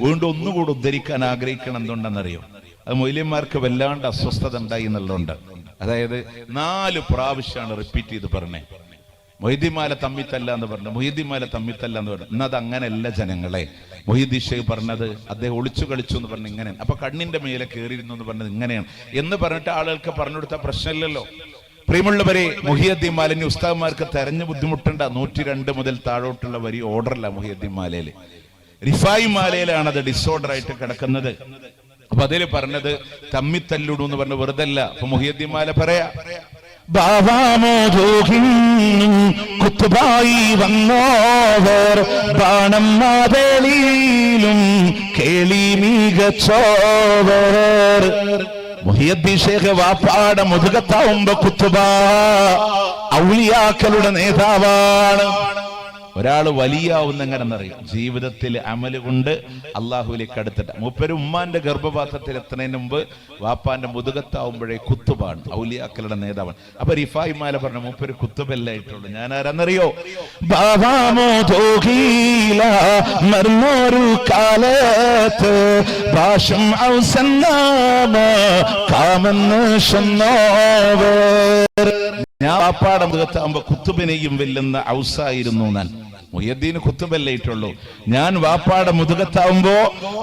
വീണ്ടും ഒന്നുകൂടെ ഉദ്ധരിക്കാൻ ആഗ്രഹിക്കണം എന്തുണ്ടെന്നറിയോ? അത് മൊയ്ലിയന്മാർക്ക് വല്ലാണ്ട് അസ്വസ്ഥത ഉണ്ടായി എന്നുള്ളതുണ്ട് അതായത് നാല് പ്രാവശ്യമാണ് റിപ്പീറ്റ് ചെയ്ത് പറഞ്ഞേ. മൊഹിദിമാല തമ്മിത്തല്ല എന്ന് പറഞ്ഞു. മൊഹിദിമാല തമ്മിത്തല്ല എന്ന് പറഞ്ഞു. എന്നത് അങ്ങനെയല്ല ജനങ്ങളെ. ഷെയ്ഖ് പറഞ്ഞത് അദ്ദേഹം ഒളിച്ചു കളിച്ചു എന്ന് പറഞ്ഞു ഇങ്ങനെയാണ്. അപ്പൊ കണ്ണിന്റെ മേലെ കയറിയിരുന്നു എന്ന് പറഞ്ഞത് ഇങ്ങനെയാണ്. എന്ന് പറഞ്ഞിട്ട് ആളുകൾക്ക് പറഞ്ഞു കൊടുത്ത പ്രശ്നമില്ലല്ലോ. പ്രിയമുള്ളവരെ മുഹിയദ്ദീൻ മാലിനി ഉസ്താദ്മാർക്ക് തെരഞ്ഞു ബുദ്ധിമുട്ടേണ്ട നൂറ്റി രണ്ട് മുതൽ താഴോട്ടുള്ള വരി ഓർഡറല്ല മുഹിയദ്ദീൻ മാലയിൽ റിഫായി മാലയിലാണ് അത് ഡിസോർഡർ ആയിട്ട് കിടക്കുന്നത്. അപ്പൊ അതിൽ പറഞ്ഞത് തമ്മിത്തല്ലുടു എന്ന് പറഞ്ഞ വെറുതല്ല. അപ്പൊ മുഹിയദ്ദീൻ മാല പറയാ കുത്തുബായി വന്നോവർ മുതുകത്താവുമ്പോ ഔലിയാക്കളുടെ നേതാവാണ്. ഒരാൾ വലിയാവുന്ന എങ്ങനെന്നറിയും ജീവിതത്തിൽ അമൽ കൊണ്ട് അള്ളാഹുലേക്ക് അടുത്തിട്ട്. മൂപ്പര് ഉമ്മാന്റെ ഗർഭപാത്രത്തിൽ എത്തുന്നതിന് മുമ്പ് വാപ്പാന്റെ മുതുകത്താവുമ്പോഴേ കുത്തുബാണ്. ഔലിയാക്കളുടെ നേതാവാണ്. അപ്പൊ റിഫായി മാല പറഞ്ഞ മൂപ്പര് കുത്തുബല്ലായിട്ടുള്ളു. ഞാൻ ആരാന്നറിയോ കാലത്ത് ഞാൻ വാപ്പാടെ മുഖത്താകുമ്പോ കുത്തുബിനെയും വെല്ലുന്ന ഔസായിരുന്നു ഞാൻ. മുയ്യദ്ദീന് കുത്തുബല്ലായിട്ടുള്ളൂ ഞാൻ വാപ്പാടെ മുതുകത്താവുമ്പോ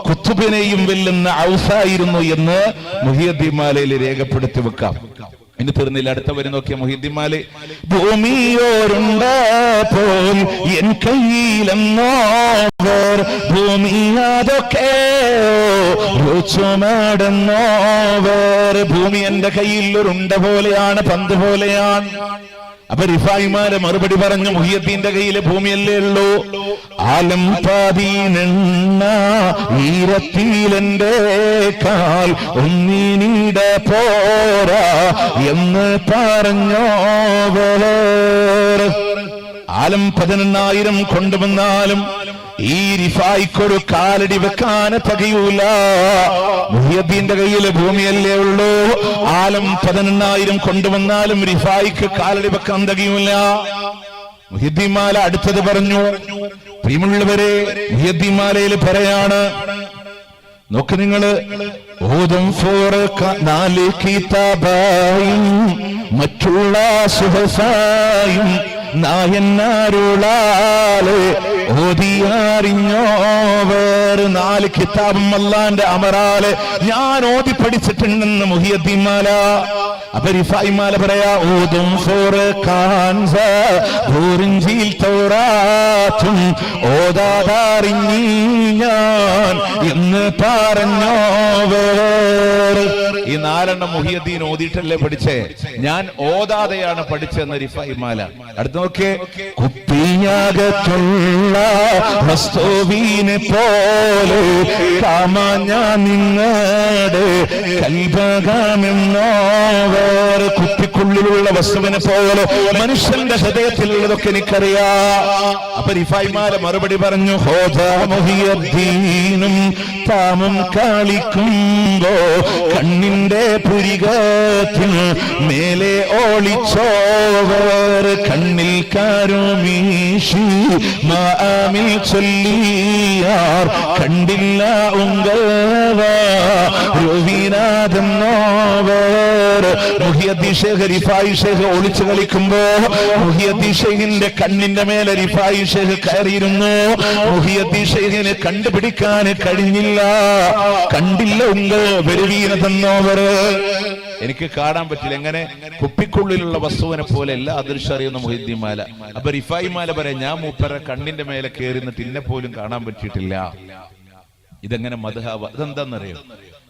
കുത്തുബിനെയും വെല്ലുന്ന ഔസായിരുന്നു എന്ന് മുഹിയദ്ദീൻ മാലയിൽ രേഖപ്പെടുത്തി വെക്കാം. ഇനി തീർന്നില്ല അടുത്ത വരെ നോക്കിയ മാലെ. ഭൂമിയോരുണ്ട് പോൽ എൻ കയ്യിലെന്നോവർ ഭൂമിയാതൊക്കെ ഭൂമി എന്റെ കയ്യിൽ ഒരു ഉണ്ട പോലെയാണ് പന്ത് പോലെയാണ്. അപ്പൊ റിഫായിമാരെ മറുപടി പറഞ്ഞു മുഹിയത്തിന്റെ കയ്യിലെ ഭൂമിയല്ലേ ഉള്ളൂ? ആലം പതിനെണ്ണ കാൽ ഒന്നിനിട പോരാ എന്ന് പറഞ്ഞോ ആലം പതിനെണ്ണായിരം കൊണ്ടുവന്നാലും ഈ റിഫായിക്കൊരു കാലടി വെക്കാൻ തകയൂല. മുഹിയദ്ദീന്റെ കയ്യിലെ ഭൂമിയല്ലേ ഉള്ളൂ. ആലം പതിനെണ്ണായിരം കൊണ്ടുവന്നാലും റിഫായിക്ക് കാലടി വെക്കാൻ തകയൂല. മുഹിദ്ദീമാല അടുത്തത് പറഞ്ഞു. പ്രിയമുള്ളവരെ മുഹിദ്ദീമാലയിൽ പറയാണ്. നോക്ക് നിങ്ങൾ. നാല് മറ്റുള്ള സുഹസായും നായന്നാരുളാൽ ഓതിയറിഞ്ഞോവർ. നാല് കിതാബും അല്ലാന്റെ അമറാൽ ഞാൻ ഓതി പഠിച്ചിട്ടുണ്ടെന്ന് മുഹിയദ്ദീമാല അപ്പൊ റിഫായിമാല പറയാ കാൻസ ഭൂരിഞ്ചിൽ തോറാറ്റും ഓതാതാറിഞ്ഞി ഞാൻ എന്ന് പറഞ്ഞോവർ ഈ നാലെണ്ണം മുഹിയദ്ദീൻ ഓതിയിട്ടല്ലേ പഠിച്ചേ? ഞാൻ ഓതാതെയാണ് പഠിച്ചെന്ന് റിഫൈമാല അടുത്ത നോക്കേ കുപ്പിയകത്തുള്ള വസ്തുവിനെ പോലെ കാമാ ഞാൻ നിങ്ങളുടെ കൽപകമെന്നോവർ കുപ്പിക്കുള്ളിലുള്ള വസ്തുവിനെ പോകലോ മനുഷ്യന്റെ ഹൃദയത്തിലുള്ളതൊക്കെ എനിക്കറിയാം. അപ്പൊ റിഫായിമാല മറുപടി പറഞ്ഞു ഹോദാമുഹിയദ്ദീനും താമം കളിക്കുമ്പോ കണ്ണിന്റെ പുരികത്തിൽ മേലെ ഓളിച്ചോവർ കണ്ണിൽ കാരുമീഷി മാമിൽ ചൊല്ലിയാർ കണ്ടില്ല ഉങ്കവ രവിനാഥെന്നോവർ മുഹിയദ്ദീ ഷേഖ് ഒളിച്ചു കളിക്കുമ്പോ ഷേഖിന്റെ കണ്ണിന്റെ മേലെ റിഫായി ഷേഖ് കയറിയിരുന്നു. ഷേഖിന് കണ്ടുപിടിക്കാൻ കഴിഞ്ഞില്ല. കണ്ടില്ല ഉങ്കൾ വരുവീന തന്നോവർ. എനിക്ക് കാണാൻ പറ്റില്ല. എങ്ങനെ? കുപ്പിക്കുള്ളിലുള്ള വസ്തുവിനെ പോലെ എല്ലാ അദൃശ്യം അറിയുന്ന മുഹിദ്ദീൻ മാല. അപ്പൊ റിഫായി മാല പറയാം ഞാൻ മൂപ്പര കണ്ണിന്റെ മേലെ കയറിന്നിട്ട് ഇന്നെ പോലും കാണാൻ പറ്റിയിട്ടില്ല. ഇതെങ്ങനെ മധുഹാവ ഇതെന്താന്നറിയോ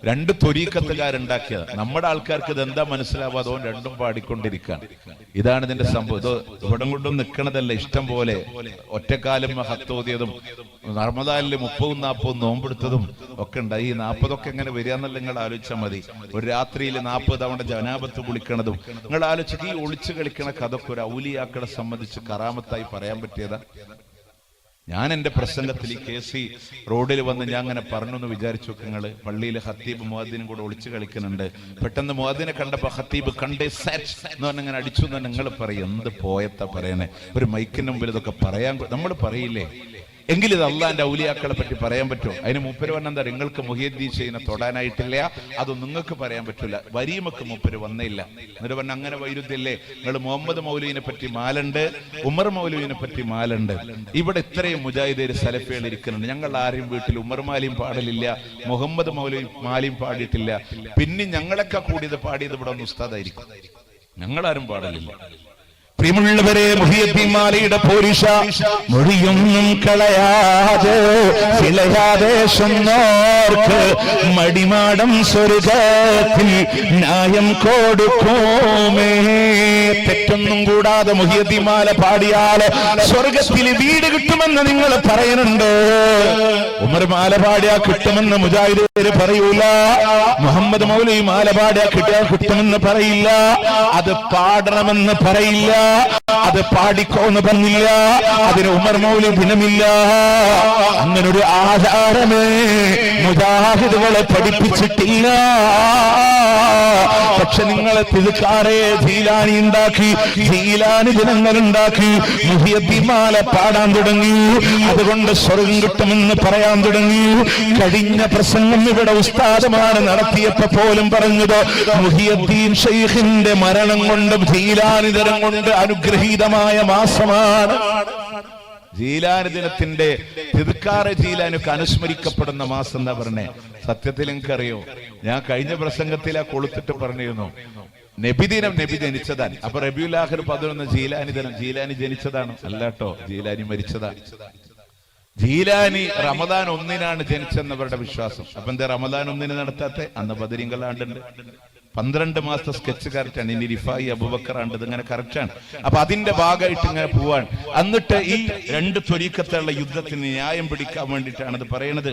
രണ്ട് തൊരീക്കത്തുകാരുണ്ടാക്കിയത് നമ്മുടെ ആൾക്കാർക്ക് ഇത് എന്താ അതുകൊണ്ട് രണ്ടും പാടിക്കൊണ്ടിരിക്കാൻ ഇതാണ് ഇതിന്റെ സംഭവം. ഇത് ഇവിടം കൊണ്ടും നിൽക്കണതല്ല. ഇഷ്ടം പോലെ ഒറ്റക്കാലം ഹത്തോതിയതും നർമ്മദാലിൽ മുപ്പതും നാൽപ്പതും നോമ്പെടുത്തതും ഒക്കെ ഉണ്ട് ഈ നാൽപ്പതൊക്കെ എങ്ങനെ വരിക എന്നല്ല നിങ്ങൾ ആലോചിച്ചാൽ മതി. ഒരു രാത്രിയിൽ നാൽപ്പത് തവണ ജനാപത്ത് വിളിക്കണതും നിങ്ങൾ ആലോചിച്ച് ഈ ഒളിച്ചു കളിക്കണ കഥക്ക് ഒരു ഔലിയാക്കളെ സംബന്ധിച്ച് കറാമത്തായി പറയാൻ പറ്റിയതാ? ഞാൻ എന്റെ പ്രസംഗത്തിൽ ഈ കെ സി റോഡിൽ വന്ന് ഞാൻ അങ്ങനെ പറഞ്ഞു എന്ന് വിചാരിച്ചു നിങ്ങൾ പള്ളിയിൽ ഹത്തീബ് മുഹാദിനും കൂടെ ഒളിച്ചു കളിക്കുന്നുണ്ട്. പെട്ടെന്ന് മുഹാദിനെ കണ്ടപ്പോൾ ഹത്തീബ് കണ്ടേ സെറ്റ് എന്ന് പറഞ്ഞങ്ങനെ അടിച്ചു എന്ന് നിങ്ങൾ പറയും. എന്ത് പോയത്താ പറയണേ? ഒരു മൈക്കിന് മുമ്പിൽ ഇതൊക്കെ പറയാൻ നമ്മൾ പറയില്ലേ? എങ്കിൽ ഇത് അള്ളാന്റെ ഔലിയാക്കളെ പറ്റി പറയാൻ പറ്റുമോ? അതിന് മൂപ്പര് വന്നെന്താ നിങ്ങൾക്ക് മുഹിയദ്ദീൻ ചെയ്യുന്ന തൊടാനായിട്ടില്ല. അത് നിങ്ങൾക്ക് പറയാൻ പറ്റില്ല വരീമക്ക് മൂപ്പര് വന്നില്ല. എന്നിട്ട് പറഞ്ഞ അങ്ങനെ വൈരുദ്ധ്യല്ലേ? നിങ്ങൾ മുഹമ്മദ് മൗലുവിനെ പറ്റി മാലുണ്ട് ഉമർ മൗലുവിനെ പറ്റി മാലുണ്ട്. ഇവിടെ ഇത്രയും മുജാഹിദേര് സലഫികൾ ഇരിക്കുന്നുണ്ട്. ഞങ്ങൾ ആരെയും വീട്ടിൽ ഉമർ മാലിയും പാടലില്ല മുഹമ്മദ് മൗലവി മാലിയും പാടിയിട്ടില്ല. പിന്നെ ഞങ്ങളൊക്കെ കൂടിയത് പാടിയത് ഇവിടെ ഒന്ന് ഉസ്താദായിരിക്കും. ഞങ്ങളാരും പാടലില്ല. പ്രിയമുള്ളവരെ മുഹിയത്തിമാലയുടെ മാലയുടെ പോരിഷ മൊഴിയൊന്നും കളയാതെ ചിലയാതെ നോർക്ക് മടിമാടം സ്വർഗത്തിൽ ന്യായം കൊടുക്കോമേ. തെറ്റൊന്നും കൂടാതെ മുഹിയത്തിമാല മാല പാടിയാൽ സ്വർഗത്തിൽ വീട് കിട്ടുമെന്ന് നിങ്ങൾ പറയുന്നുണ്ട് ഉമർ മാല പാടിയാ കിട്ടുമെന്ന് മുജാഹിദ് പറയൂല. മുഹമ്മദ് മൗലി മാലപാടിയ കിട്ടിയാ കിട്ടുമെന്ന് പറയില്ല. അത് പാടണമെന്ന് പറയില്ല. അത് പാടിക്കോന്ന് പറഞ്ഞില്ല. അതിന് ഉമർ മൗലി ദിനമില്ല അങ്ങനൊരു ആധാരമേ മുജാഹിദുകളെ പഠിപ്പിച്ചിട്ടില്ല. പക്ഷെ നിങ്ങളെ തിരുക്കാരെ ധീലാനി ഉണ്ടാക്കി ധീലാനി ജനങ്ങൾ ഉണ്ടാക്കി മുഹിയത്തിമാല പാടാൻ തുടങ്ങി. അതുകൊണ്ട് സ്വർഗം കിട്ടുമെന്ന് പറയാൻ തുടങ്ങി. കഴിഞ്ഞ പ്രസംഗം ഇവിടെ ഉസ്താദമാണ് നടത്തിയപ്പോ പോലും പറഞ്ഞത് മുഹിയദ്ദീൻ ഷെയ്ഖിന്റെ മരണം കൊണ്ട് ധീലാനിതരം കൊണ്ട് അനുഗ്രഹീതമായ മാസമാണ്. ജീലാനി ദിനത്തിന്റെ തിരുക്കാറ് ജീലാനൊക്കെ അനുസ്മരിക്കപ്പെടുന്ന മാസം എന്താ പറഞ്ഞേ? സത്യത്തിൽ എനിക്കറിയോ ഞാൻ കഴിഞ്ഞ പ്രസംഗത്തിൽ ആ കൊളുത്തിട്ട് പറഞ്ഞിരുന്നു. നബിദിനം നബി ജനിച്ചതാണ്. അപ്പൊ റബിയുൽ ആഖിർ പതിനൊന്ന് ജീലാനി ദിനം ജീലാനി ജനിച്ചതാണ്. അല്ലാട്ടോ ജീലാനി മരിച്ചതാണ്. ജീലാനി റമദാൻ ഒന്നിനാണ് ജനിച്ചെന്നവരുടെ വിശ്വാസം. അപ്പൊ എന്താ റമദാൻ ഒന്നിന് നടത്താത്തെ? അന്ന് ബദരിങ്കലാണ്ടുണ്ട് പന്ത്രണ്ട് മാസത്തെ സ്കെച്ച് കറക്റ്റാണ്. ഇനി റിഫായി അബുബക്കർ ഇങ്ങനെ കറക്റ്റാണ്. അപ്പൊ അതിന്റെ ഭാഗമായിട്ട് ഇങ്ങനെ പോവാണ്. എന്നിട്ട് ഈ രണ്ട് ത്വരീക്കത്തുള്ള യുദ്ധത്തിന് ന്യായം പിടിക്കാൻ വേണ്ടിയിട്ടാണ് അത് പറയണത്.